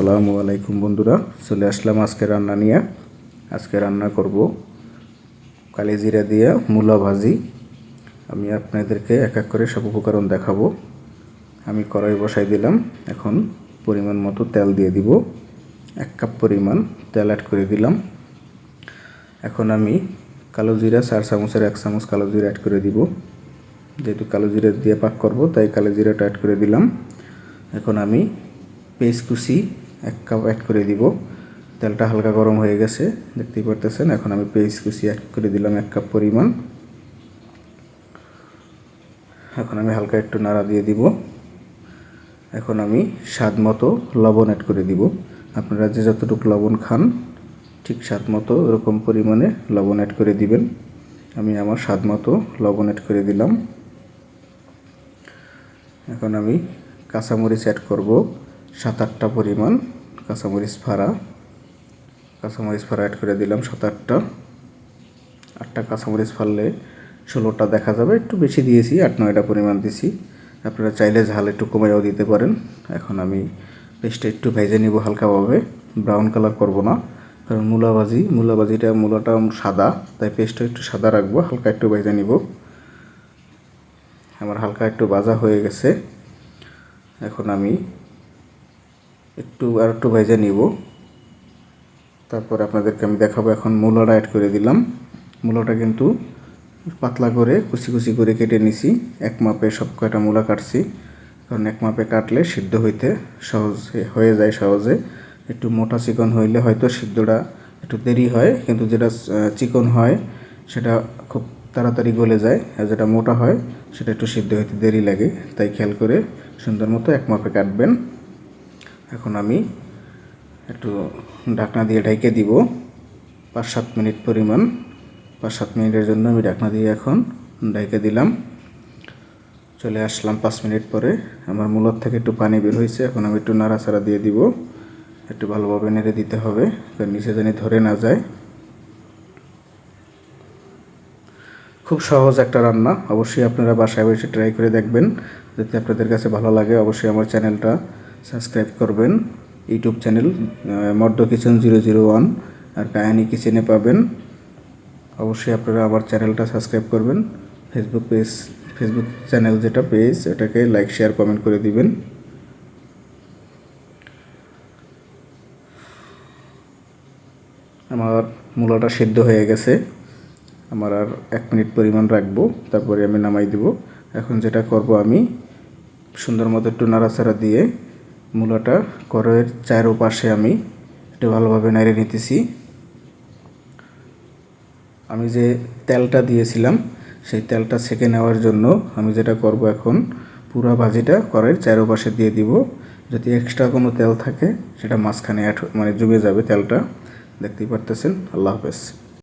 সালামু আলাইকুম বন্ধুরা, চলে আসলাম আজকে রান্না নিয়ে। আজকে রান্না করব কালিজিরা দিয়ে মূলা ভাজি। আমি আপনাদেরকে এক এক করে সব উপকরণ দেখাবো। আমি কড়াই বসাই দিলাম, এখন পরিমাণ মতো তেল দিয়ে দিব। এক কাপ পরিমাণ তেল অ্যাড করে দিলাম। এখন আমি কালো জিরা চার চামচের এক চামচ কালো জিরা অ্যাড করে দিব। যেহেতু কালো জিরা দিয়ে পাক করব, তাই কালো জিরাটা অ্যাড করে দিলাম। এখন আমি পেস্ট কুচি এক কাপ অ্যাড করে দিব। তেলটা হালকা গরম হয়ে গেছে, দেখতেই পারতেছেন, এখন আমি পেস্ট কুচি অ্যাড করে দিলাম এক কাপ পরিমাণ। এখন আমি হালকা একটু নাড়া দিয়ে দিব। এখন আমি স্বাদ মতো লবণ অ্যাড করে দিব। আপনারা যে যতটুকু লবণ খান, ঠিক স্বাদ মতো এরকম পরিমাণে লবণ অ্যাড করে দিবেন। আমি আমার স্বাদ মতো লবণ অ্যাড করে দিলাম। এখন আমি কাঁচামরিচ অ্যাড করব, সাত আটটা পরিমাণ। কাঁচামরিচ ফাড়া কাঁচামরিচ ফাড়া অ্যাড করে দিলাম সাত আটটা আটটা কাঁচামরিচ ফাড়লে ষোলোটা দেখা যাবে। একটু বেশি দিয়েছি, আট নয়টা পরিমাণ দিয়েছি। আপনারা চাইলে ঝাল একটু কমেও দিতে পারেন। এখন আমি পেস্টটা একটু ভেজে নিব হালকাভাবে। ব্রাউন কালার করব না, কারণ মূলা ভাজি মূলা ভাজিটা মূলাটা সাদা, তাই পেস্টটা একটু সাদা রাখব, হালকা একটু ভেজে নিব। আমার হালকা একটু ভাজা হয়ে গেছে। এখন আমি একটু, আর একটু ভেজে নিব। তারপর আপনাদেরকে আমি দেখাবো এখন মূলাটা অ্যাড করে দিলাম। মূলাটা কিন্তু পাতলা করে কুচি কুচি করে কেটে নিছি। এক মাপে সব কয়টা মূলা কাটছি। কারণ এক মাপে কাটলে সিদ্ধ হইতে সহজ হয়ে যায় সহজে। একটু মোটা চিকন হইলে হয়তো সিদ্ধটা একটু দেরি হয়, কিন্তু যেটা চিকন হয়, সেটা খুব তাড়াতাড়ি গলে যায়। আর যেটা মোটা হয়, সেটা একটু সিদ্ধ হইতে দেরি লাগে। তাই খেয়াল করে সুন্দর মতো এক মাপে কাটবেন। এখন আমি একটু ঢাকনা দিয়ে ঢেকে দিব। পাঁচ সাত মিনিট পরিমাণ। পাঁচ সাত মিনিটের জন্য আমি ঢাকনা দিয়ে এখন ঢেকে দিলাম। চলে আসলাম পাঁচ মিনিট পরে। আমার মূলত থেকে একটু পানি বের হয়েছে। এখন আমি একটু নাড়াচাড়া দিয়ে দিব। একটু ভালোভাবে নেড়ে দিতে হবে, কারণ নিচে জানি ধরে না যায়। খুব সহজ একটা রান্না। অবশ্যই আপনারা বাসায় বসে ট্রাই করে দেখবেন। যদি আপনাদের কাছে ভালো লাগে, অবশ্যই আমার চ্যানেলটা সাবস্ক্রাইব করবেন। ইউটিউব চ্যানেল মড্ড কিচেন জিরো জিরো ওয়ান আর কায়ানি কিচেনে পাবেন। অবশ্যই আপনারা আমার চ্যানেলটা সাবস্ক্রাইব করবেন। ফেসবুক পেজ ফেসবুক চ্যানেল যেটা পেজ এটাকে লাইক শেয়ার কমেন্ট করে দিবেন। আমার মূলাটা সিদ্ধ হয়ে গেছে। আমার আর এক মিনিট পরিমাণ রাখব, তারপরে আমি নামাই দিব। এখন যেটা করব আমি সুন্দর মতো একটু নাড়াচাড়া দিয়ে মূলাটা করের চারো পাশে আমি একটু ভালোভাবে নাড়িয়ে নিতেছি। আমি যে তেলটা দিয়েছিলাম, সেই তেলটা সেকে নেওয়ার জন্য আমি যেটা করব এখন, পুরো ভাজিটা করের চারোপাশে দিয়ে দিব। যদি এক্সট্রা কোনো তেল থাকে, সেটা মাঝখানে মানে জমে যাবে তেলটা। দেখতেই পারতেছেন? আল্লাহ হাফেজ।